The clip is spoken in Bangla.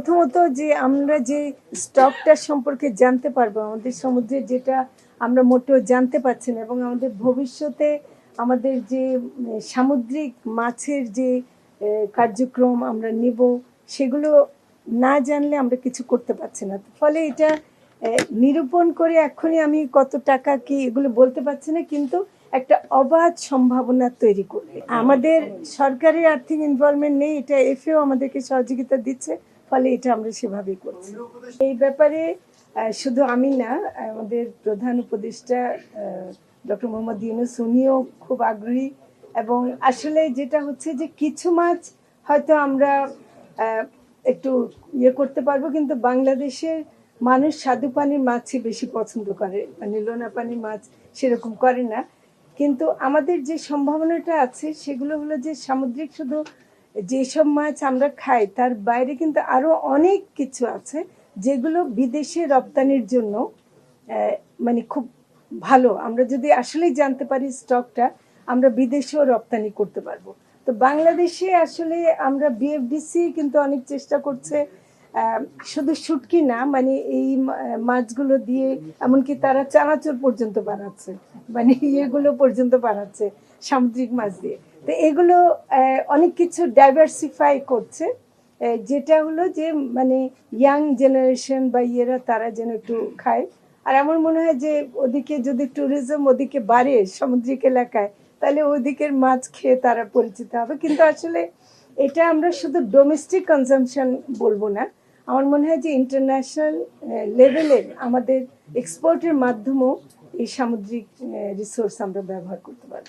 প্রথমত যে আমরা যে স্টকটার সম্পর্কে জানতে পারব, আমাদের সমুদ্রে যেটা আমরা মোটেও জানতে পারছি না এবং আমাদের ভবিষ্যতে আমাদের যে সামুদ্রিক মাছের যে কার্যক্রম আমরা নিব, সেগুলো না জানলে আমরা কিছু করতে পারছি না। ফলে এটা নিরূপণ করে এখনই আমি কত টাকা কি এগুলো বলতে পারছি না, কিন্তু একটা অবাধ সম্ভাবনা তৈরি করবে আমাদের সরকারের আর্থিক ইনভলভমেন্ট নেই, এটা এফেও আমাদেরকে সহযোগিতা দিচ্ছে। ফলে এটা আমরা সেভাবেই করছি। এই ব্যাপারে শুধু আমি না, আমাদের প্রধান উপদেষ্টা ডক্টর মোহাম্মদ ইউনুস, উনিও খুব আগ্রহী এবং আসলে যেটা হচ্ছে যে কিছু মাছ হয়তো আমরা একটু ইয়ে করতে পারব, কিন্তু বাংলাদেশের মানুষ স্বাদু পানির মাছই বেশি পছন্দ করে। মানে লোনা পানির মাছ সেরকম করে না। কিন্তু আমাদের যে সম্ভাবনাটা আছে, সেগুলো হলো যে সামুদ্রিক শুধু যেসব মাছ আমরা খাই, তার বাইরে কিন্তু আরও অনেক কিছু আছে যেগুলো বিদেশে রপ্তানির জন্য মানে খুব ভালো। আমরা যদি আসলেই জানতে পারি স্টকটা, আমরা বিদেশেও রপ্তানি করতে পারব। তো বাংলাদেশে আসলে আমরা বিএফডিসি কিন্তু অনেক চেষ্টা করছে শুধু শুটকি না মানে এই মাছগুলো দিয়ে, এমনকি তারা চানাচুর পর্যন্ত বানাচ্ছে মানে ইয়েগুলো পর্যন্ত বানাচ্ছে, সামুদ্রিক মাছ দিয়ে। তো এগুলো অনেক কিছু ডাইভার্সিফাই করছে। যেটা হলো যে মানে ইয়াং জেনারেশন বা ইয়েরা, তারা যেন একটু খায়। আর আমার মনে হয় যে, ওদিকে যদি ট্যুরিজম ওদিকে বাড়ে সামুদ্রিক এলাকায়, তাহলে ওদিকের মাছ খেয়ে তারা পরিচিত হবে। কিন্তু আসলে এটা আমরা শুধু ডোমেস্টিক কনজামশন বলব না আমার মনে হয় যে ইন্টারন্যাশনাল লেভেলের আমাদের এক্সপোর্টের মাধ্যমেও এই সামুদ্রিক রিসোর্স আমরা ব্যবহার করতে পারব।